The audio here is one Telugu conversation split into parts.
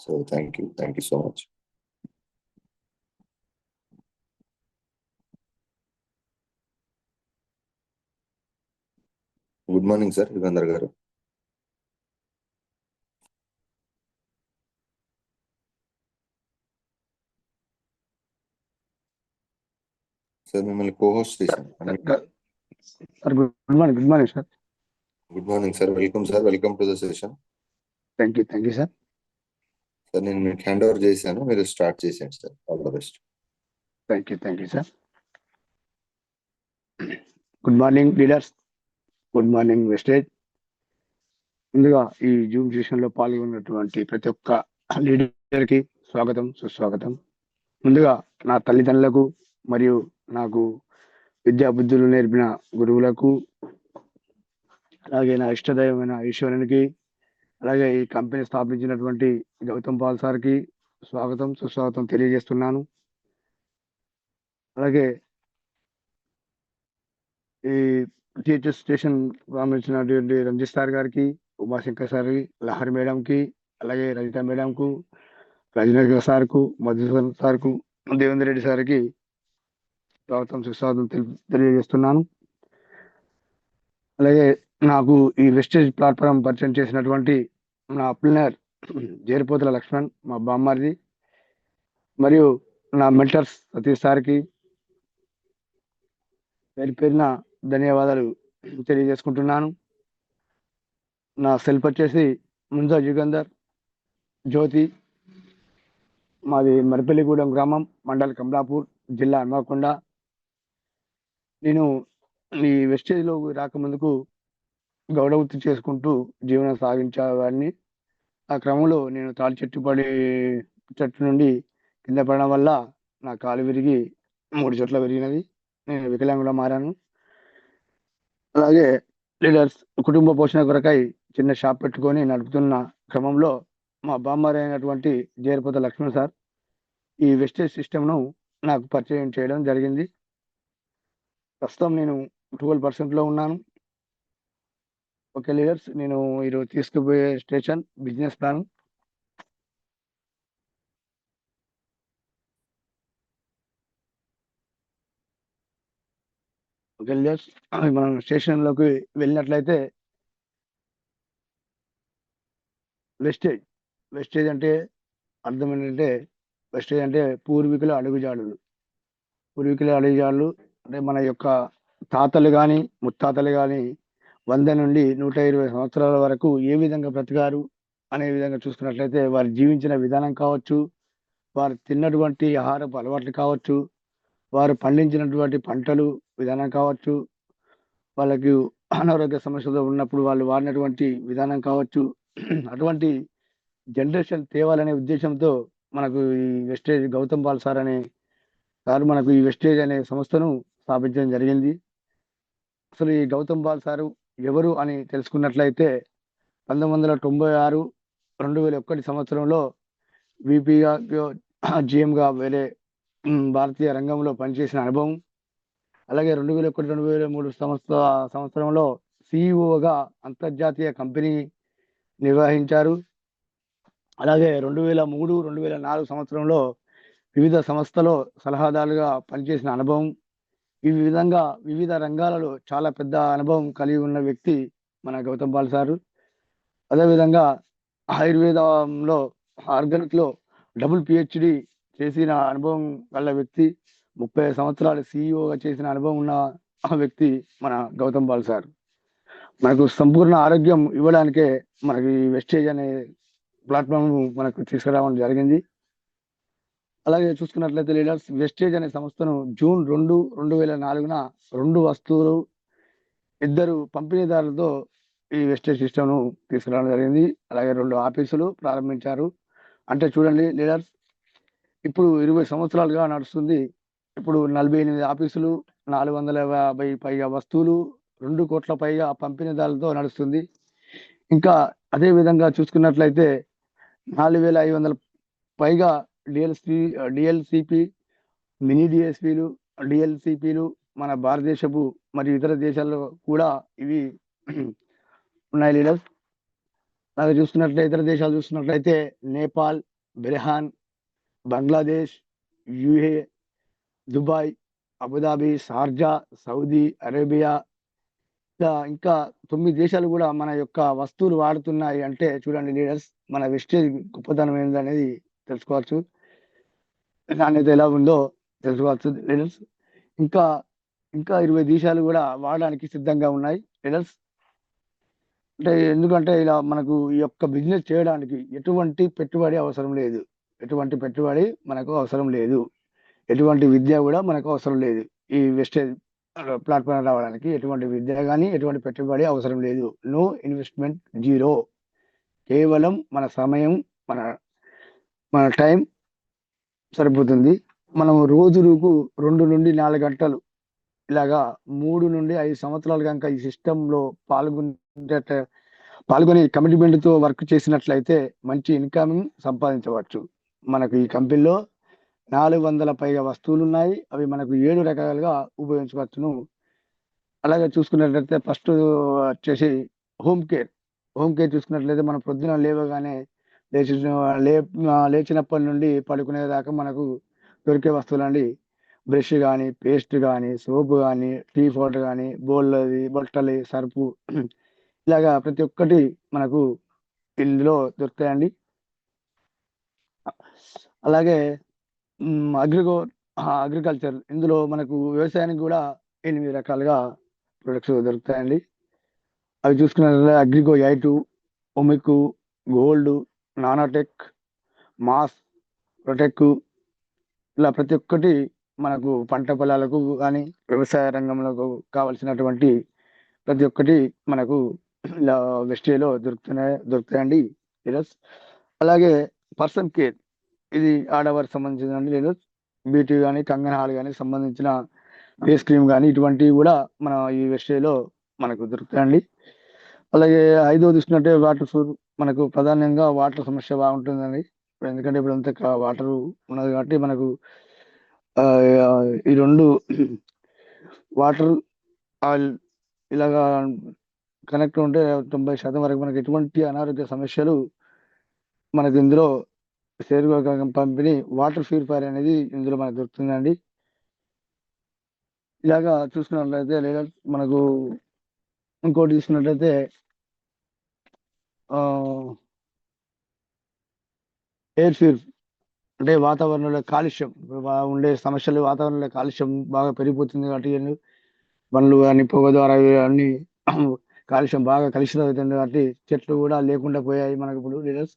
So thank you thank you so much good morning sir Yugandhar garu sir మిమ్మల్ని కోహోస్ట్ చేశాను sir good morning good morning sir good morning sir welcome sir welcome to the session thank you thank you sir sir నేను మీకు హ్యాండ్ ఓవర్ చేశాను. మీరు స్టార్ట్ చేసేయండి sir all the best thank you thank you sir good morning leaders good morning Vestige ముందుగా ఈ జూమ్ సెషన్లో పాల్గొన్నటువంటి ప్రతి ఒక్క లీడర్కి స్వాగతం సుస్వాగతం. ముందుగా నా తల్లిదండ్రులకు మరియు నాకు విద్యా బుద్ధులు నేర్పిన గురువులకు అలాగే నా ఇష్టదైవమైన ఈశ్వరునికి అలాగే ఈ కంపెనీ స్థాపించినటువంటి గౌతమ్ పాల్ సార్కి స్వాగతం సుస్వాగతం తెలియజేస్తున్నాను. అలాగే ఈ టీచర్ స్టేషన్ ప్రారంభించినటువంటి రంజిత్ సార్ గారికి ఉమాశంకర్ సార్ లహరి మేడంకి అలాగే రజిత మేడంకు రజనీకర్ సార్కు మధుసూదన్ సార్కు దేవేంద్ర రెడ్డి సార్కి స్వాగతం సుస్వాగతం తెలి- తెలియజేస్తున్నాను. అలాగే నాకు ఈ వెస్టేజ్ ప్లాట్ఫామ్ పరిచయం చేసినటువంటి నా అప్లనర్ జేరిపోతుల లక్ష్మణ్ మా బామ్మారిది మరియు నా మెంటర్స్ సతీష్ సార్కి పేరు పేరున ధన్యవాదాలు తెలియజేసుకుంటున్నాను. నా సెల్ఫ్ వచ్చేసి ముంజా యుగంధర్ జ్యోతి మాది మరిపల్లిగూడెం గ్రామం మండల్ కమలాపూర్ జిల్లా హన్మకొండ. నేను ఈ వెస్టేజ్లో రాకముందుకు గౌడవృత్తి చేసుకుంటూ జీవనం సాగించేవాడిని. ఆ క్రమంలో నేను తాడి చెట్టు పడి చెట్టు నుండి కింద పడడం వల్ల నా కాలు విరిగి మూడు చోట్ల విరిగినది నేను వికలాంగుగా మారాను. అలాగే లీడర్స్ కుటుంబ పోషణ కొరకై చిన్న షాప్ పెట్టుకొని నడుపుతున్న క్రమంలో మా బామ్మారి అయినటువంటి జేరపత లక్ష్మణ్ సార్ ఈ వెస్టేజ్ సిస్టమ్ను నాకు పరిచయం చేయడం జరిగింది. ప్రస్తుతం నేను ట్వెల్వ్ పర్సెంట్లో ఉన్నాను. ఓకే లీడర్స్ నేను ఈరోజు తీసుకుపోయే station business plan. Okay leaders మనం స్టేషన్లోకి వెళ్ళినట్లయితే వెస్టేజ్ వెస్టేజ్ అంటే అర్థం ఏంటంటే వెస్టేజ్ అంటే పూర్వీకుల అడుగుజాడులు. పూర్వీకుల అడుగుజాడులు అంటే మన యొక్క తాతలు కానీ ముత్తాతలు కానీ వంద నుండి నూట ఇరవై సంవత్సరాల వరకు ఏ విధంగా బ్రతికారు అనే విధంగా చూసుకున్నట్లయితే వారు జీవించిన విధానం కావచ్చు వారు తిన్నటువంటి ఆహారపు అలవాట్లు కావచ్చు వారు పండించినటువంటి పంటలు విధానం కావచ్చు వాళ్ళకి అనారోగ్య సమస్యలు ఉన్నప్పుడు వాళ్ళు వాడినటువంటి విధానం కావచ్చు. అటువంటి జనరేషన్ తేవాలనే ఉద్దేశంతో మనకు ఈ వెస్టేజ్ గౌతమ్ పాల్ సార్ అనే సారు మనకు ఈ వెస్టేజ్ అనే సంస్థను స్థాపించడం జరిగింది. అసలు ఈ గౌతమ్ పాల్ సారు ఎవరు అని తెలుసుకున్నట్లయితే పంతొమ్మిది వందల తొంభై ఆరు రెండు వేల ఒకటి సంవత్సరంలో విపిగా జిఎంగా వేరే భారతీయ రంగంలో పనిచేసిన అనుభవం. అలాగే రెండు వేల ఒకటి రెండు వేల మూడు సంవత్సర సంవత్సరంలో సిఇఓగా అంతర్జాతీయ కంపెనీ నిర్వహించారు. అలాగే రెండు వేల మూడు రెండు వేల నాలుగు సంవత్సరంలో వివిధ సంస్థలో సలహాదారుగా పనిచేసిన అనుభవం. ఈ విధంగా వివిధ రంగాలలో చాలా పెద్ద అనుభవం కలిగి ఉన్న వ్యక్తి మన గౌతమ్ పాల్ సారు. అదేవిధంగా ఆయుర్వేదంలో ఆర్గానిక్లో డబుల్ పిహెచ్డి చేసిన అనుభవం గల వ్యక్తి ముప్పై సంవత్సరాలు సీఈఓగా చేసిన అనుభవం ఉన్న ఆ వ్యక్తి మన గౌతమ్ పాల్ సార్. మనకు సంపూర్ణ ఆరోగ్యం ఇవ్వడానికే మనకి ఈ వెస్టేజ్ అనే ప్లాట్ఫామ్ మనకు తీసుకురావడం జరిగింది. అలాగే చూసుకున్నట్లయితే లీడర్స్ వెస్టేజ్ అనే సంస్థను జూన్ రెండు రెండు వేల నాలుగున రెండు వస్తువులు ఇద్దరు పంపిణీదారులతో ఈ వెస్టేజ్ సిస్టమ్ను తీసుకురావడం జరిగింది. అలాగే రెండు ఆఫీసులు ప్రారంభించారు. అంటే చూడండి లీడర్స్ ఇప్పుడు ఇరవై సంవత్సరాలుగా నడుస్తుంది. ఇప్పుడు నలభై ఎనిమిది ఆఫీసులు నాలుగు వందల యాభై పైగా వస్తువులు రెండు కోట్ల పైగా పంపిణీదారులతో నడుస్తుంది. ఇంకా అదే విధంగా చూసుకున్నట్లయితే నాలుగు వేల ఐదు వందల పైగా డిఎల్సి డిఎల్సిపి మినీ డిఎస్పీలు డిఎల్సిపిలు మన భారతదేశపు మరియు ఇతర దేశాల్లో కూడా ఇవి ఉన్నాయి లీడర్స్ అలాగే చూస్తున్నట్లయితే ఇతర దేశాలు చూస్తున్నట్లయితే Nepal Bahrain Bangladesh UAE Dubai Abu Dhabi Sharjah Saudi Arabia ఇంకా ఇంకా తొమ్మిది దేశాలు కూడా మన యొక్క వస్తువులు వాడుతున్నాయి అంటే చూడండి లీడర్స్ మన వెస్టేజ్ గొప్పతనం ఏంటనేది తెలుసుకోవచ్చు. నాణ్యత ఎలా ఉందో తెలుసుకోవచ్చు లీడర్స్ ఇంకా ఇంకా ఇరవై దేశాలు కూడా వాడడానికి సిద్ధంగా ఉన్నాయి. లీడర్స్ అంటే ఎందుకంటే ఇలా మనకు ఈ యొక్క బిజినెస్ చేయడానికి ఎటువంటి పెట్టుబడి అవసరం లేదు. ఎటువంటి పెట్టుబడి మనకు అవసరం లేదు. ఎటువంటి విద్య కూడా మనకు అవసరం లేదు. ఈ వెస్టేజ్ ప్లాట్ఫామ్ రావడానికి ఎటువంటి విద్య కానీ ఎటువంటి పెట్టుబడి అవసరం లేదు. నో ఇన్వెస్ట్మెంట్ జీరో కేవలం మన సమయం మన మన టైం సరిపోతుంది. మనం రోజుకు రెండు నుండి నాలుగు గంటలు ఇలాగా మూడు నుండి ఐదు సంవత్సరాలు కనుక ఈ సిస్టంలో పాల్గొనే పాల్గొని commitment వర్క్ చేసినట్లయితే మంచి ఇన్కమ్ సంపాదించవచ్చు. మనకు ఈ కంపెనీలో నాలుగు వందల పైగా వస్తువులు ఉన్నాయి అవి మనకు ఏడు రకాలుగా ఉపయోగించవచ్చును. అలాగే చూసుకున్నట్లయితే ఫస్ట్ వచ్చేసి హోమ్ కేర్. హోమ్ కేర్ చూసుకున్నట్లయితే మనం పొద్దున లేవగానే లేచి లే లేచినప్పటి నుండి పడుకునేదాకా మనకు దొరికే వస్తువులండి. బ్రష్ కానీ పేస్ట్ కానీ సోప్ కానీ టీ పౌడర్ కానీ బోళ్ళది బట్టలు సర్పు ఇలాగా ప్రతి ఒక్కటి మనకు ఇందులో దొరుకుతాయండి. అలాగే అగ్రిగో అగ్రికల్చర్ ఇందులో మనకు వ్యవసాయానికి కూడా ఎనిమిది రకాలుగా ప్రొడక్ట్స్ దొరుకుతాయండి. అవి చూసుకున్నట్లయితే అగ్రిగో ఎయిటు ఒమికు గోల్డ్ నానాటెక్ మాస్ ప్రొటెక్ ఇలా ప్రతి ఒక్కటి మనకు పంట పొలాలకు కానీ వ్యవసాయ రంగంలో కావలసినటువంటి ప్రతి ఒక్కటి మనకు ఇలా వెస్టేలో దొరుకుతున్నాయి దొరుకుతాయండి లీడర్స్ అలాగే పర్సన్ కేర్ ఇది ఆడవారికి సంబంధించిన లీడర్స్ బ్యూటీ కానీ కంగన్ హాల్ కానీ సంబంధించిన ఫేస్ క్రీమ్ కానీ ఇటువంటివి కూడా మన ఈ వెస్టేలో మనకు దొరుకుతాయండి. అలాగే ఐదో చూసినట్టే వాటర్ సోర్ మనకు ప్రధానంగా వాటర్ సమస్య బాగుంటుందండి. ఇప్పుడు ఎందుకంటే ఇప్పుడు అంత వాటర్ ఉన్నది కాబట్టి మనకు ఆ, ఈ రెండు వాటర్ ఆయిల్ ఇలాగా కనెక్ట్ ఉంటే తొంభై శాతం వరకు మనకు ఎటువంటి అనారోగ్య సమస్యలు మనకు ఇందులో సేరుగా పంపిణీ వాటర్ ప్యూరిఫైర్ అనేది ఇందులో మనకు దొరుకుతుందండి. ఇలాగా చూసుకున్నట్లయితే లేదా మనకు ఇంకోటి చూసుకున్నట్లయితే ఎయిర్ ఫ్యూర్ అంటే వాతావరణంలో కాలుష్యం ఉండే సమస్యలు వాతావరణంలో కాలుష్యం బాగా పెరిగిపోతుంది కాబట్టి బండ్లు కానీ పొగ ద్వారా అన్ని కాలుష్యం బాగా కలుషితం అవుతుంది కాబట్టి చెట్లు కూడా లేకుండా పోయాయి మనకు ఇప్పుడు లీడర్స్.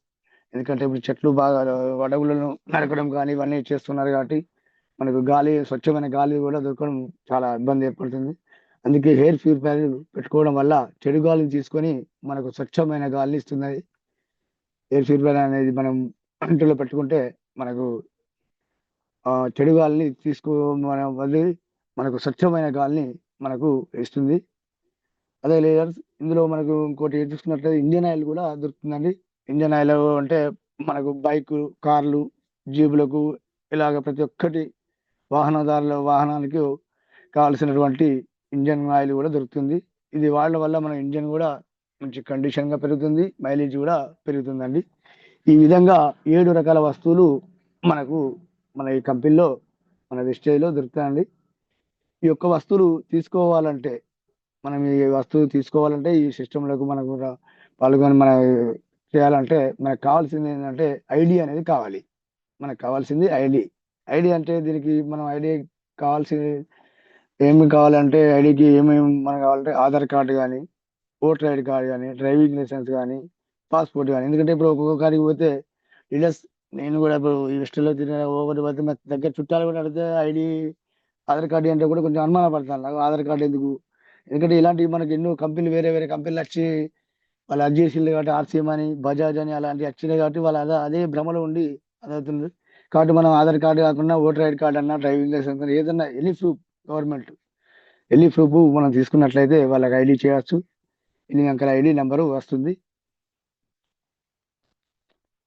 ఎందుకంటే ఇప్పుడు చెట్లు బాగా అడవులను నరకడం కానీ ఇవన్నీ చేస్తున్నారు కాబట్టి మనకు గాలి స్వచ్ఛమైన గాలి కూడా దొరకడం చాలా ఇబ్బంది ఏర్పడుతుంది. అందుకే హెయిర్ ప్యూరిఫైయర్ పెట్టుకోవడం వల్ల చెడు గాలిని తీసుకొని మనకు స్వచ్ఛమైన గాలిని ఇస్తుంది ఎయిర్ ప్యూరిఫైయర్ అనేది మనం ఇంట్లో పెట్టుకుంటే మనకు చెడు గాలిని తీసుకో మన వదిలి మనకు స్వచ్ఛమైన గాలిని మనకు ఇస్తుంది. అదే లీడర్స్ ఇందులో మనకు ఇంకోటి చూసుకున్నట్లయితే ఇంజన్ ఆయిల్ కూడా దొరుకుతుందండి. ఇంజన్ ఆయిల్ అంటే మనకు బైక్ కార్లు జీబులకు ఇలాగ ప్రతి ఒక్కటి వాహనదారుల వాహనానికి కావాల్సినటువంటి ఇంజన్ ఆయిల్ కూడా దొరుకుతుంది. ఇది వాడడం వల్ల మన ఇంజన్ కూడా మంచి కండిషన్గా పెరుగుతుంది మైలేజ్ కూడా పెరుగుతుందండి. ఈ విధంగా ఏడు రకాల వస్తువులు మనకు మన ఈ కంపెనీలో మన వెస్టేజ్లో దొరుకుతాయండి. ఈ యొక్క వస్తువులు తీసుకోవాలంటే మనం ఈ వస్తువు తీసుకోవాలంటే ఈ సిస్టంలకు మనకు కూడా పాల్గొని మన చేయాలంటే మనకు కావాల్సింది ఏంటంటే ఐడి అనేది కావాలి. మనకు కావాల్సింది ఐడి. ఐడి అంటే దీనికి మనం ఐడి కావాల్సింది ఏమి కావాలంటే ఐడికి ఏమేమి మనకు కావాలంటే ఆధార్ కార్డు కానీ ఓటర్ ఐడి కార్డు కానీ డ్రైవింగ్ లైసెన్స్ కానీ పాస్పోర్ట్ కానీ. ఎందుకంటే ఇప్పుడు ఒక్కొక్క కాడికి పోతే డీలర్స్ నేను కూడా ఇప్పుడు ఈ వెస్టర్లో తిరిగిన ఓవర్ పోతే మా దగ్గర చుట్టాలు కూడా అడిగితే ఐడి ఆధార్ కార్డు అంటే కూడా కొంచెం అనుమాన పడతాను నాకు ఆధార్ కార్డు ఎందుకు? ఎందుకంటే ఇలాంటివి మనకి ఎన్నో కంపెనీలు వేరే వేరే కంపెనీలు వచ్చి వాళ్ళు అది చేసింది కాబట్టి ఆర్సీఎం అని బజాజ్ అని అలాంటివి వచ్చినాయి కాబట్టి వాళ్ళు అదే అదే భ్రమలో ఉండి అదవుతుంది కాబట్టి మనం ఆధార్ కార్డు కాకుండా ఓటర్ ఐడి కార్డు అన్నా డ్రైవింగ్ లైసెన్స్ ఏదన్నా ఎనీ ప్రూఫ్ గవర్నమెంట్. ఎల్లి ప్రూఫ్ మనం తీసుకున్నట్లయితే వాళ్ళకి ఐడి చేయొచ్చు. ఎన్ని అంకెల ఐడి నెంబరు వస్తుంది.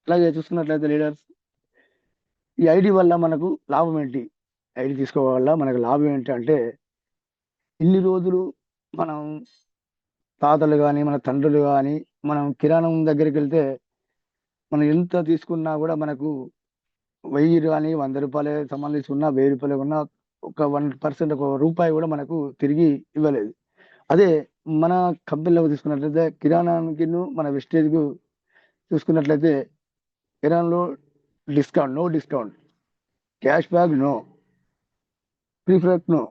అలాగే చూసుకున్నట్లయితే లీడర్స్ ఈ ఐడి వల్ల మనకు లాభం ఏంటి? ఐడి తీసుకోవడం వల్ల మనకు లాభం ఏంటి అంటే ఇన్ని రోజులు మనం తాతలు కానీ మన తండ్రులు కానీ మనం కిరాణం దగ్గరికి వెళ్తే మనం ఎంత తీసుకున్నా కూడా మనకు వెయ్యి కానీ వంద రూపాయలు సంబంధించి ఉన్నా వెయ్యి రూపాయలు ఉన్నా ఒక వన్ పర్సెంట్ ఒక రూపాయి కూడా మనకు తిరిగి ఇవ్వలేదు. అదే మన కంపెనీలో తీసుకున్నట్లయితే కిరాణానికి మన వెస్టేజ్కు చూసుకున్నట్లయితే కిరాణంలో discount no discount cash back no free no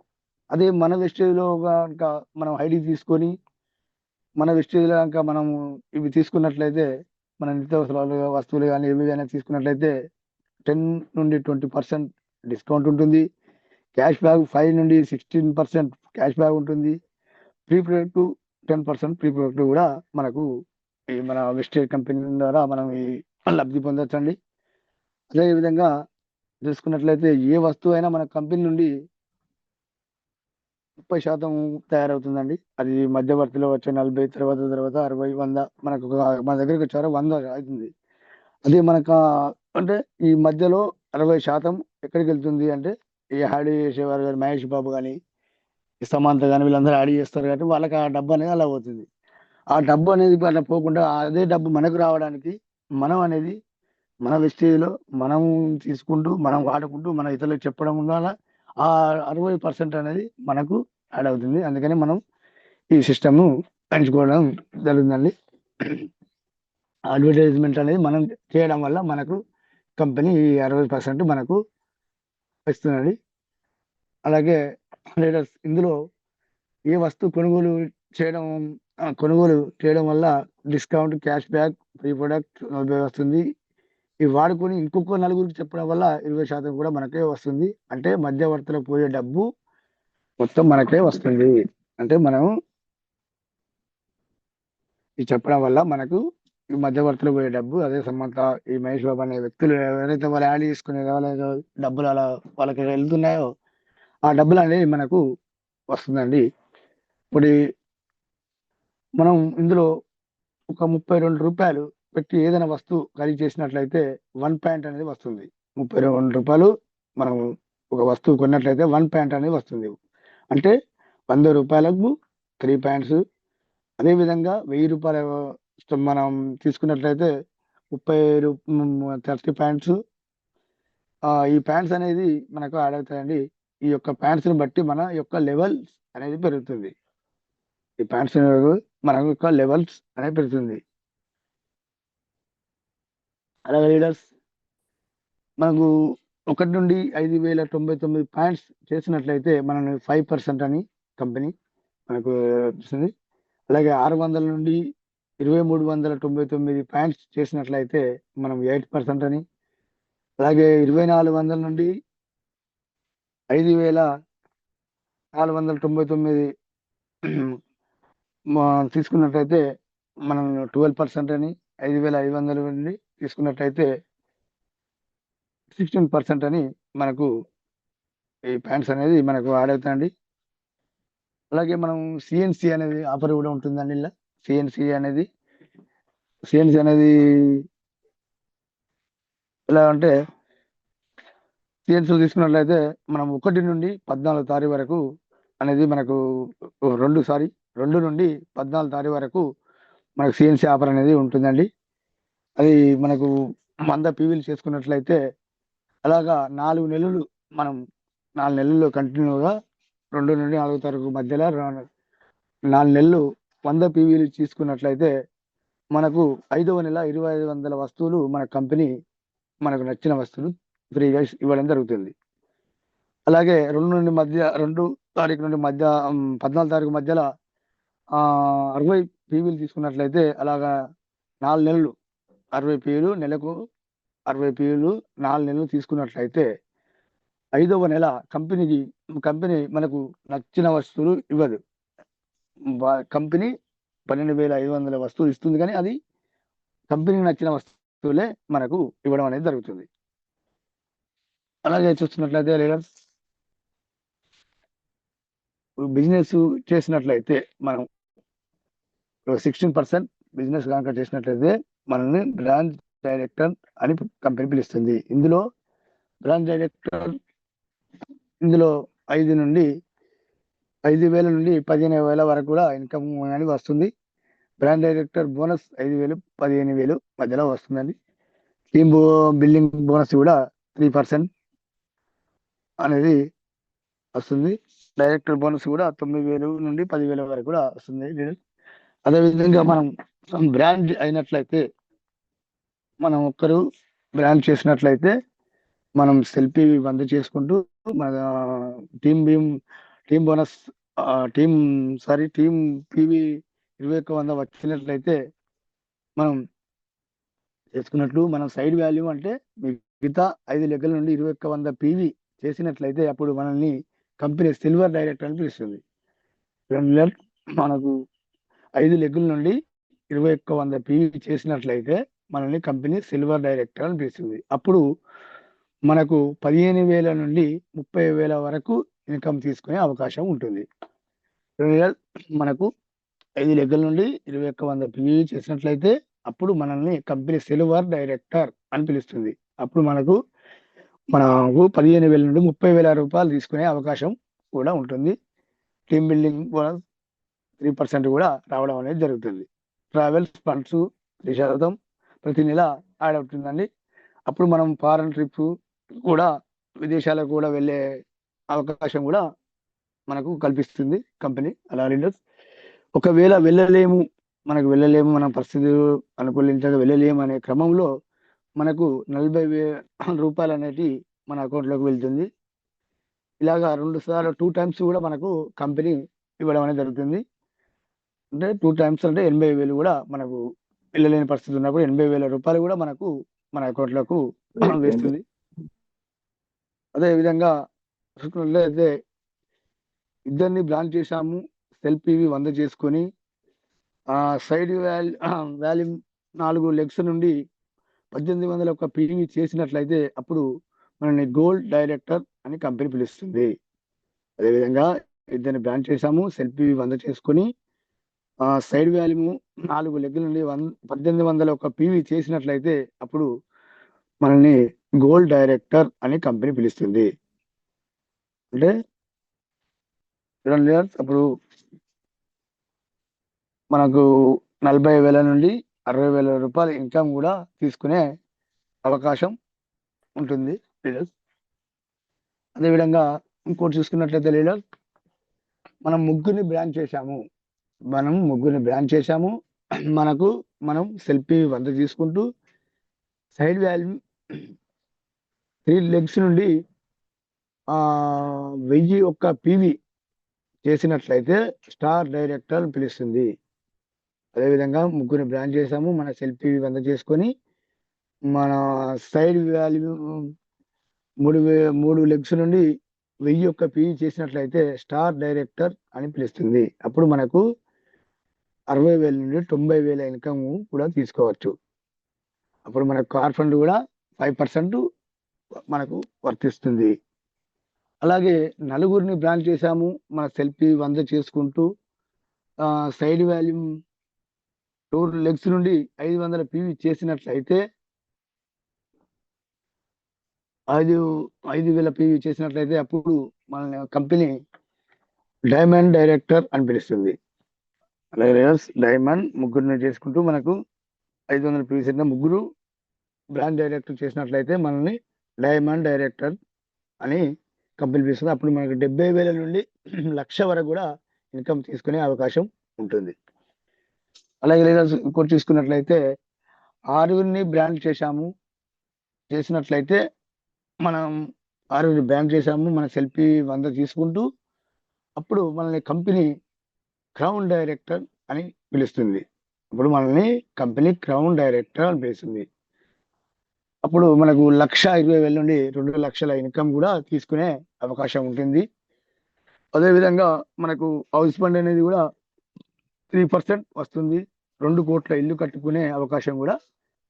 అదే మన వెస్టేజ్లో కనుక మనం ఐడి తీసుకొని మన వెస్టేజ్లో కనుక మనం ఇవి తీసుకున్నట్లయితే మన నిత్యావసరాలు వస్తువులు కానీ ఏవి కానీ తీసుకున్నట్లయితే టెన్ నుండి ట్వంటీ పర్సెంట్ డిస్కౌంట్ ఉంటుంది. క్యాష్ బ్యాక్ ఫైవ్ నుండి సిక్స్టీన్ పర్సెంట్ క్యాష్ బ్యాక్ ఉంటుంది. Free product ten percent free product కూడా మనకు ఈ మన వెస్టేట్ కంపెనీ ద్వారా మనం ఈ లబ్ధి పొందొచ్చండి. అదేవిధంగా చూసుకున్నట్లయితే ఏ వస్తువు అయినా మన కంపెనీ నుండి ముప్పై శాతం తయారవుతుందండి. అది మధ్యవర్తిలో వచ్చే నలభై తర్వాత తర్వాత అరవై వంద మనకు ఒక- మన దగ్గరికి వచ్చారో వంద అవుతుంది. అది మనకు అంటే ఈ మధ్యలో అరవై శాతం ఎక్కడికి వెళ్తుంది అంటే ఈ ఆడి చేసేవారు కానీ మహేష్ బాబు కానీ సమంత కానీ వీళ్ళందరూ ఆడి చేస్తారు కాబట్టి వాళ్ళకి ఆ డబ్బు అనేది అలా పోతుంది. ఆ డబ్బు అనేది అలా పోకుండా అదే డబ్బు మనకు రావడానికి మనం అనేది మన వెస్టేజ్లో మనం తీసుకుంటూ మనం వాడుకుంటూ మన ఇతరులకు చెప్పడం వల్ల ఆ అరవై పర్సెంట్ అనేది మనకు యాడ్ అవుతుంది. అందుకని మనం ఈ సిస్టమ్ను పెంచుకోవడం జరుగుతుందండి. అడ్వర్టైజ్మెంట్ అనేది మనం చేయడం వల్ల మనకు కంపెనీ ఈ అరవై పర్సెంట్ మనకు ఇస్తున్నది అలాగే లీడర్స్ ఇందులో ఏ వస్తువు కొనుగోలు చేయడం కొనుగోలు చేయడం వల్ల discount cash back free product నలభై వస్తుంది. ఇవి వాడుకొని ఇంకొక నలుగురికి చెప్పడం వల్ల ఇరవై శాతం కూడా మనకే వస్తుంది. అంటే మధ్యవర్తులకు పోయే డబ్బు మొత్తం మనకే వస్తుంది. అంటే మనం ఇది చెప్పడం వల్ల మనకు ఈ మధ్యవర్తులు పోయే డబ్బు అదే సమంత ఈ మహేష్ బాబు అనే వ్యక్తులు ఎవరైతే వాళ్ళు యాడ్ చేసుకునే వాళ్ళ డబ్బులు అలా వాళ్ళకి వెళ్తున్నాయో ఆ డబ్బులు అనేది మనకు వస్తుందండి. ఇప్పుడు మనం ఇందులో ఒక ముప్పై రెండు రూపాయలు పెట్టి ఏదైనా వస్తువు ఖరీదు చేసినట్లయితే వన్ ప్యాంట్ అనేది వస్తుంది. ముప్పై రెండు రూపాయలు మనం ఒక వస్తువు కొన్నట్లయితే వన్ ప్యాంట్ అనేది వస్తుంది. అంటే వంద రూపాయలకు త్రీ ప్యాంట్స్ అదేవిధంగా వెయ్యి రూపాయల మనం తీసుకున్నట్లయితే ముప్పై థర్టీ ప్యాంట్స్. ఈ ప్యాంట్స్ అనేది మనకు యాడ్ అవుతాయండి. ఈ యొక్క ప్యాంట్స్ని బట్టి మన యొక్క లెవెల్స్ అనేది పెరుగుతుంది. ఈ ప్యాంట్స్ మన యొక్క లెవెల్స్ అనేది పెరుగుతుంది. అలాగే లీడర్స్ మనకు ఒకటి నుండి ఐదు వేల తొంభై తొమ్మిది పాయింట్స్ చేసినట్లయితే మనం ఫైవ్ పర్సెంట్ అని కంపెనీ మనకు వస్తుంది అలాగే ఆరు వందల నుండి ఇరవై మూడు వందల తొంభై తొమ్మిది పాయింట్స్ చేసినట్లయితే మనం ఎయిట్ పర్సెంట్ అని అలాగే ఇరవై నాలుగు వందల నుండి ఐదు వేల నాలుగు వందల తొంభై తొమ్మిది మా- తీసుకున్నట్లయితే మనం ట్వెల్వ్ పర్సెంట్ అని ఐదు వేల ఐదు వందల నుండి తీసుకున్నట్లయితే సిక్స్టీన్ పర్సెంట్ అని మనకు ఈ ప్యాంట్స్ అనేది మనకు యాడ్ అవుతాయండి. అలాగే మనం సిఎన్సి అనేది ఆఫర్ కూడా ఉంటుందండి ఇలా సిఎన్సి అనేది సిఎన్సి అనేది ఎలా అంటే సిఎన్సి తీసుకున్నట్లయితే మనం ఒకటి నుండి పద్నాలుగు తారీఖు వరకు అనేది మనకు రెండు సారీ రెండు నుండి పద్నాలుగు తారీఖు వరకు మనకు సిఎన్సి ఆఫర్ అనేది ఉంటుందండి. అది మనకు మంద పీవీలు చేసుకున్నట్లయితే అలాగా నాలుగు నెలలు మనం నాలుగు నెలలు కంటిన్యూగా రెండు నుండి నాలుగు తారీఖు మధ్యలో నాలుగు నెలలు వంద పీవీలు తీసుకున్నట్లయితే మనకు ఐదవ నెల ఇరవై ఐదు వందల వస్తువులు మన కంపెనీ మనకు నచ్చిన వస్తువులు ఫ్రీగా ఇవ్వడం జరుగుతుంది. అలాగే రెండు నుండి మధ్య రెండు తారీఖు నుండి మధ్య పద్నాలుగు తారీఖు మధ్యలో అరవై పీవీలు తీసుకున్నట్లయితే అలాగా నాలుగు నెలలు అరవై పీవీలు నెలకు అరవై పీవీలు నాలుగు నెలలు తీసుకున్నట్లయితే ఐదవ నెల కంపెనీకి కంపెనీ మనకు నచ్చిన వస్తువులు ఇవ్వదు. కంపెనీ పన్నెండు వేల ఐదు వందల వస్తువులు ఇస్తుంది కానీ అది కంపెనీకి నచ్చిన వస్తువులే మనకు ఇవ్వడం అనేది జరుగుతుంది. అలాగే చూస్తున్నట్లయితే లీడర్స్ బిజినెస్ చేసినట్లయితే మనం సిక్స్టీన్ పర్సెంట్ బిజినెస్ కనుక చేసినట్లయితే మనల్ని బ్రాంచ్ డైరెక్టర్ అని కంపెనీ పిలుస్తుంది. ఇందులో బ్రాంచ్ డైరెక్టర్ ఇందులో ఐదు నుండి ఐదు వేల నుండి పదిహేను వేల వరకు కూడా ఇన్కమ్ అనేది వస్తుంది. బ్రాండ్ డైరెక్టర్ బోనస్ ఐదు వేలు పదిహేను వేలు మధ్యలో వస్తుందండి. టీమ్ బిల్డింగ్ బోనస్ కూడా త్రీ పర్సెంట్ అనేది వస్తుంది. డైరెక్టర్ బోనస్ కూడా తొమ్మిది వేలు నుండి పదివేల వరకు కూడా వస్తుంది. అదేవిధంగా మనం బ్రాండ్ అయినట్లయితే మనం ఒక్కరు బ్రాండ్ చేసినట్లయితే మనం సెల్ఫీ బంద్ చేసుకుంటూ మన team beam team bonus team sorry team PV ఇరవై ఒక్క వంద వచ్చినట్లయితే మనం చేసుకున్నట్లు మనం సైడ్ వాల్యూ అంటే మిగతా ఐదు లెక్కల నుండి ఇరవై ఒక్క వంద పీవీ చేసినట్లయితే అప్పుడు మనల్ని కంపెనీ సిల్వర్ డైరెక్టర్ అని పిలుస్తుంది. మనకు ఐదు లెగ్గుల నుండి ఇరవై ఒక్క వంద పీవీ చేసినట్లయితే మనల్ని కంపెనీ సిల్వర్ డైరెక్టర్ అని పిలుస్తుంది. అప్పుడు మనకు పదిహేను వేల నుండి ముప్పై వేల వరకు ఇన్కమ్ తీసుకునే అవకాశం ఉంటుంది. మనకు ఐదు లెగ్గల నుండి ఇరవై ఒక్క వంద పిఈ చేసినట్లయితే అప్పుడు మనల్ని కంపెనీ సిల్వర్ డైరెక్టర్ అని పిలుస్తుంది. అప్పుడు మనకు మనకు పదిహేను వేల నుండి ముప్పై వేల రూపాయలు తీసుకునే అవకాశం కూడా ఉంటుంది. టీమ్ బిల్డింగ్ కూడా త్రీ పర్సెంట్ కూడా రావడం అనేది జరుగుతుంది. ట్రావెల్స్ ఫండ్స్ త్రీ శాతం ప్రతి నెల యాడ్ అవుతుందండి. అప్పుడు మనం ఫారెన్ ట్రిప్ కూడా విదేశాలకు కూడా వెళ్ళే అవకాశం కూడా మనకు కల్పిస్తుంది కంపెనీ అలా లీడర్స్ ఒకవేళ వెళ్ళలేము మనకు వెళ్ళలేము మన పరిస్థితి అనుకూలించక వెళ్ళలేము అనే క్రమంలో మనకు నలభై రూపాయలు అనేటి మన అకౌంట్లోకి వెళ్తుంది. ఇలాగా రెండు సార్లు టూ టైమ్స్ కూడా మనకు కంపెనీ ఇవ్వడం అనేది జరుగుతుంది. అంటే టూ టైమ్స్ అంటే ఎనభై వేలు కూడా మనకు వెళ్ళలేని పరిస్థితి ఉన్నప్పుడు ఎనభై వేల రూపాయలు కూడా మనకు మన అకౌంట్లకు వేస్తుంది. అదే విధంగా అయితే ఇద్దరిని బ్లాన్ చేశాము సెల్ఫీవి వంద చేసుకొని. ఆ సైడ్ వాల్యూ వాల్యూమ్ నాలుగు లెగ్స్ నుండి పద్దెనిమిది వందల ఒక పీవీ చేసినట్లయితే అప్పుడు మనల్ని గోల్డ్ డైరెక్టర్ అని కంపెనీ పిలుస్తుంది. అదేవిధంగా ఇద్దరిని బ్రాంచ్ చేశాము సెల్ఫీ వంద చేసుకొని. ఆ సైడ్ వాల్యూమ్ నాలుగు లెగ్గుల నుండి వన్ పద్దెనిమిది వందల ఒక పీవీ చేసినట్లయితే అప్పుడు మనల్ని గోల్డ్ డైరెక్టర్ అని కంపెనీ పిలుస్తుంది. అంటే చూడండి అప్పుడు మనకు నలభై వేల నుండి అరవై వేల రూపాయల ఇన్కమ్ కూడా తీసుకునే అవకాశం ఉంటుంది లీడర్స్ అదేవిధంగా ఇంకోటి చూసుకున్నట్లయితే లీడర్ మనం ముగ్గురిని బ్రాండ్ చేశాము. మనం ముగ్గురిని బ్రాంచ్ చేశాము. మనకు మనం సెల్ఫీ వంద తీసుకుంటూ సైడ్ వాల్యూ త్రీ లెగ్స్ నుండి ఆ వెయ్యి ఒక్క పీవీ చేసినట్లయితే స్టార్ డైరెక్టర్ అని పిలుస్తుంది. అదేవిధంగా ముగ్గురిని బ్రాండ్ చేసాము మన సెల్ఫీ వంద చేసుకొని మన సైడ్ వాల్యూ మూడు వే మూడు లెగ్స్ నుండి వెయ్యి ఒక్క పీవీ చేసినట్లయితే స్టార్ డైరెక్టర్ అని పిలుస్తుంది. అప్పుడు మనకు అరవై వేల నుండి తొంభై వేల ఇన్కమ్ కూడా తీసుకోవచ్చు. అప్పుడు మనకు కార్ ఫండ్ కూడా ఫైవ్ పర్సెంట్ మనకు వర్తిస్తుంది. అలాగే నలుగురిని బ్రాండ్ చేశాము మన సెల్ఫీ వంద చేసుకుంటూ సైడ్ వాల్యూమ్ టోర్ లెగ్స్ నుండి ఐదు వందల పీవీ చేసినట్లయితే ఐదు ఐదు వేల పీవీ చేసినట్లయితే అప్పుడు మన కంపెనీ డైమండ్ డైరెక్టర్ అని పిలుస్తుంది. అలాగే డైమండ్ ముగ్గురిని చేసుకుంటూ మనకు ఐదు వందల పీవీ చేసిన ముగ్గురు బ్రాండ్ డైరెక్టర్ చేసినట్లయితే మనల్ని డైమండ్ డైరెక్టర్ అని కంపెనీ పిలుస్తుంది. అప్పుడు మనకు డెబ్బై వేల నుండి లక్ష వరకు కూడా ఇన్కమ్ తీసుకునే అవకాశం ఉంటుంది. అలాగే లేదా ఇంకోటి చూసుకున్నట్లయితే ఆరుగురిని బ్రాండ్ చేశాము. చేసినట్లయితే మనం ఆరుగురిని బ్రాండ్ చేశాము. మన సెల్ఫీ వంద తీసుకుంటూ అప్పుడు మనల్ని కంపెనీ క్రౌన్ డైరెక్టర్ అని పిలుస్తుంది. అప్పుడు మనల్ని కంపెనీ క్రౌన్ డైరెక్టర్ అని పిలుస్తుంది. అప్పుడు మనకు లక్ష ఇరవై వేల నుండి రెండు లక్షల ఇన్కమ్ కూడా తీసుకునే అవకాశం ఉంటుంది. అదేవిధంగా మనకు హౌస్ ఫండ్ అనేది కూడా త్రీ పర్సెంట్ వస్తుంది. రెండు కోట్ల ఇల్లు కట్టుకునే అవకాశం కూడా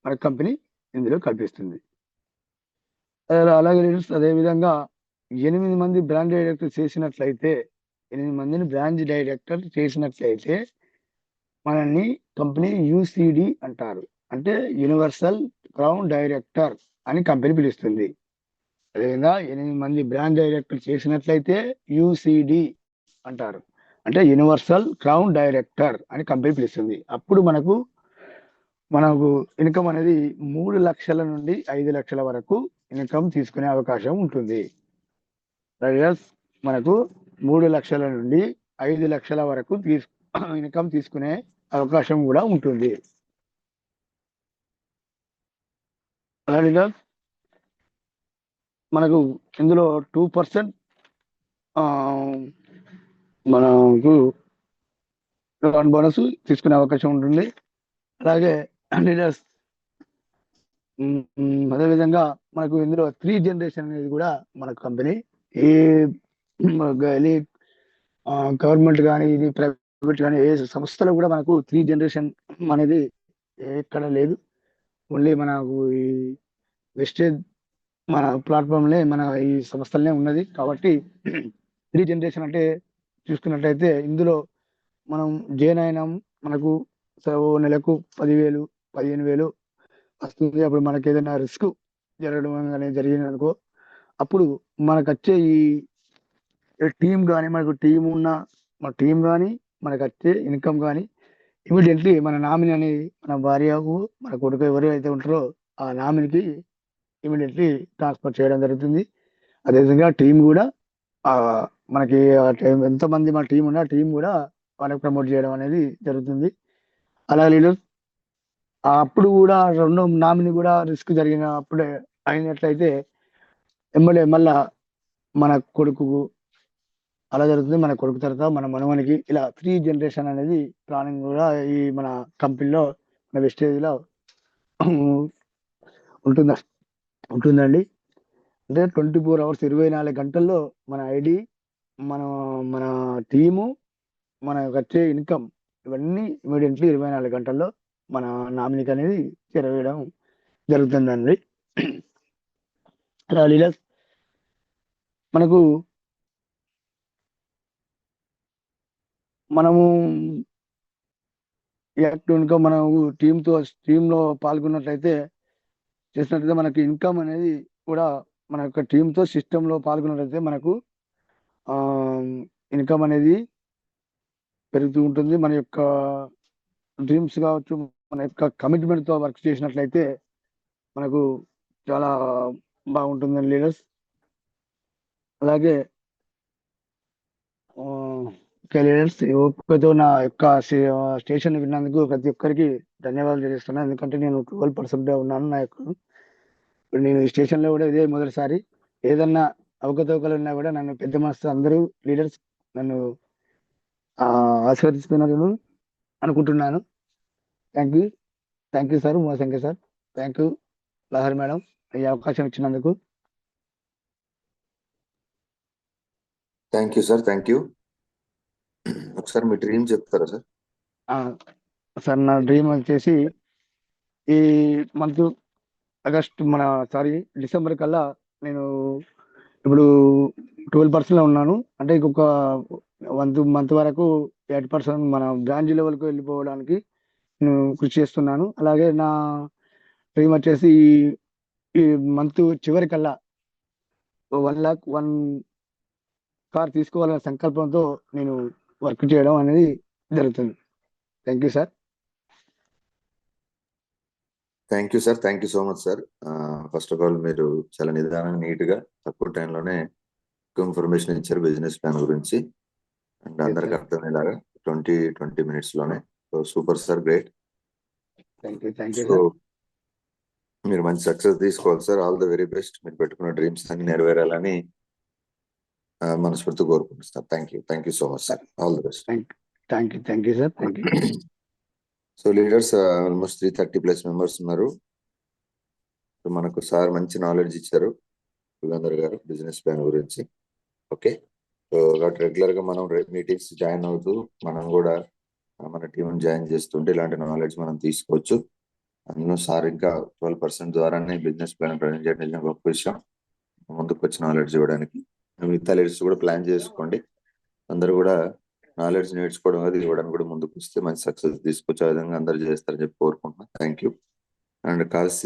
మన కంపెనీ ఇందులో కల్పిస్తుంది. అలాగే leaders, అదేవిధంగా ఎనిమిది మంది బ్రాండ్ డైరెక్టర్ చేసినట్లయితే ఎనిమిది మందిని బ్రాంచ్ డైరెక్టర్ చేసినట్లయితే మనల్ని కంపెనీ యూసిడి అంటారు. అంటే యూనివర్సల్ క్రౌన్ డైరెక్టర్ అని కంపెనీ పిలుస్తుంది. అదేవిధంగా ఎనిమిది మంది బ్రాండ్ డైరెక్టర్ చేసినట్లయితే యూసిడి అంటారు. అంటే యూనివర్సల్ క్రౌన్ డైరెక్టర్ అని కంపెనీ పిలుస్తుంది. అప్పుడు మనకు మనకు ఇన్కమ్ అనేది మూడు లక్షల నుండి ఐదు లక్షల వరకు ఇన్కమ్ తీసుకునే అవకాశం ఉంటుంది. మనకు మూడు లక్షల నుండి ఐదు లక్షల వరకు తీసు ఇన్కమ్ తీసుకునే అవకాశం కూడా ఉంటుంది. అలాగే మనకు ఇందులో టూ పర్సెంట్ మనకు లోన్ బోనస్ తీసుకునే అవకాశం ఉంటుంది. అలాగే లీడర్స్ అదేవిధంగా మనకు ఇందులో త్రీ జనరేషన్ అనేది కూడా మన కంపెనీ ఏ గవర్నమెంట్ కానీ ఇది ప్రైవేట్ కానీ ఏ సంస్థలో కూడా మనకు త్రీ జనరేషన్ అనేది ఎక్కడ లేదు. ఓన్లీ మనకు ఈ వెస్టేజ్ మన ప్లాట్ఫామ్లే మన ఈ సంస్థలనే ఉన్నది. కాబట్టి త్రీ జనరేషన్ అంటే చూసుకున్నట్టయితే ఇందులో మనం జైన్ అయినాం. మనకు ఓ నెలకు పదివేలు పదిహేను వేలు వస్తుంది. అప్పుడు మనకి ఏదైనా రిస్క్ జరగడం అనేది జరిగింది అనుకో అప్పుడు మనకు వచ్చే ఈ టీం కానీ మనకు టీం ఉన్న మన టీం కానీ మనకు వచ్చే ఇన్కమ్ కానీ ఇమీడియట్లీ మన నామిని అనేది మన భార్యకు మన కొడుకు ఎవరు అయితే ఉంటారో ఆ నామినికి ఇమీడియట్లీ ట్రాన్స్ఫర్ చేయడం జరుగుతుంది. అదేవిధంగా టీం కూడా మనకి ఎంతమంది మన టీం ఉన్నా టీం కూడా వాళ్ళకి ప్రమోట్ చేయడం అనేది జరుగుతుంది. అలాగే లీడర్స్ అప్పుడు కూడా రెండు నామిని కూడా రిస్క్ జరిగిన అప్పుడే అయినట్లయితే ఎమ్మెల్యే మళ్ళా మన కొడుకు అలా జరుగుతుంది. మన కొడుకు తర్వాత మన మనవనికి ఇలా త్రీ జనరేషన్ అనేది ప్లానింగ్ కూడా ఈ మన కంపెనీలో మన వెస్టేజ్లో ఉంటుందా. ఉంటుందండి. అంటే ట్వంటీ ఫోర్ అవర్స్ ఇరవై నాలుగు గంటల్లో మన ఐడి మన మన టీము మన వచ్చే ఇన్కమ్ ఇవన్నీ ఇమీడియట్లీ ఇరవై నాలుగు గంటల్లో మన నామినీకి అనేది చేరవేయడం జరుగుతుందండి. అలా లీలస్ మనకు మనము యాక్టివ్ ఇన్కమ్ మనం టీంతో టీంలో పాల్గొన్నట్లయితే చేసినట్లయితే మనకి ఇన్కమ్ అనేది కూడా మన యొక్క టీంతో సిస్టంలో పాల్గొన్నట్లయితే మనకు ఇన్కమ్ అనేది పెరుగుతూ ఉంటుంది. మన యొక్క డ్రీమ్స్ కావచ్చు మన యొక్క కమిట్మెంట్తో వర్క్ చేసినట్లయితే మనకు చాలా బాగుంటుందండి లీడర్స్ అలాగే లీడర్స్ ఓపికతో నా యొక్క స్టేషన్ విన్నందుకు ప్రతి ఒక్కరికి ధన్యవాదాలు తెలియస్తున్నాను ఎందుకంటే నేను ట్వెల్వ్ పర్సెంట్ ఉన్నాను నా యొక్క ఇప్పుడు నేను ఈ స్టేషన్లో కూడా ఇదే మొదటిసారి. ఏదన్నా అవకతవకలు ఉన్నా కూడా నన్ను పెద్ద మనసు అందరూ లీడర్స్ నన్ను ఆశీర్వదిస్తున్నారు అనుకుంటున్నాను. Thank you. Thank you sir Umashankar sir. Thank you. Lahari madam ఈ అవకాశం ఇచ్చినందుకు. Thank you sir thank you. ఒకసారి మీ డ్రీమ్ చెప్తారా సార్? సార్ నా డ్రీమ్ వచ్చేసి ఈ మంత్ ఆగస్ట్ మన సారీ డిసెంబర్ కల్లా నేను ఇప్పుడు ట్వెల్వ్ పర్సెంట్లో ఉన్నాను. అంటే ఇంకొక వన్ మంత్ వరకు ఎయిట్ పర్సెంట్ మన బ్రాంచ్ లెవెల్కి వెళ్ళిపోవడానికి నేను కృషి చేస్తున్నాను. అలాగే నా డ్రీమ్ వచ్చేసి ఈ మంత్ చివరికల్లా వన్ లాక్ వన్ కార్ తీసుకోవాలనే సంకల్పంతో నేను వర్క్ చేయడం అనేది జరుగుతుంది. Thank you sir thank you sir thank you so much sir first of all మీరు చాలా నిదానంగా నీట్గా తక్కువ టైంలోనే ఎక్కువ ఇన్ఫర్మేషన్ ఇచ్చారు బిజినెస్ ప్లాన్ గురించి. అండ్ అందరికి అర్థమయ్యేలాగా ట్వంటీ ట్వంటీ మినిట్స్లోనే. సో సూపర్ సార్ గ్రేట్ మీరు మంచి సక్సెస్ తీసుకోవాలి sir all the very best మీరు పెట్టుకున్న డ్రీమ్స్ అన్ని నెరవేరాలని మనస్ఫూర్తి కోరుకుంటున్నాను thank you thank you so much sir all the best thank you thank you sir thank you so leaders almost three thirty plus members ఉన్నారు. సో మనకు సార్ మంచి నాలెడ్జ్ ఇచ్చారు. యుగంధర్ గారు బిజినెస్ ప్లాన్ గురించి. ఓకే సో కాబట్టి రెగ్యులర్గా మనం మీటింగ్స్ జాయిన్ అవుతూ మనం కూడా మన టీం జాయిన్ చేస్తుంటే ఇలాంటి నాలెడ్జ్ మనం తీసుకోవచ్చు. అందులో సార్ ఇంకా ట్వెల్వ్ పర్సెంట్ ద్వారానే బిజినెస్ ప్లాన్ ప్రజెంట్ చేయడం గొప్ప విషయం. ముందుకు వచ్చి నాలెడ్జ్ ఇవ్వడానికి. మిగతా లీడర్స్ కూడా ప్లాన్ చేసుకోండి. అందరూ కూడా నాలెడ్జ్ నేర్చుకోవడం అది ఇవ్వడానికి కూడా ముందుకు వస్తే మంచి సక్సెస్ తీసుకొచ్చే విధంగా అందరూ చేస్తారని చెప్పి కోరుకుంటున్నాను. Thank you and calls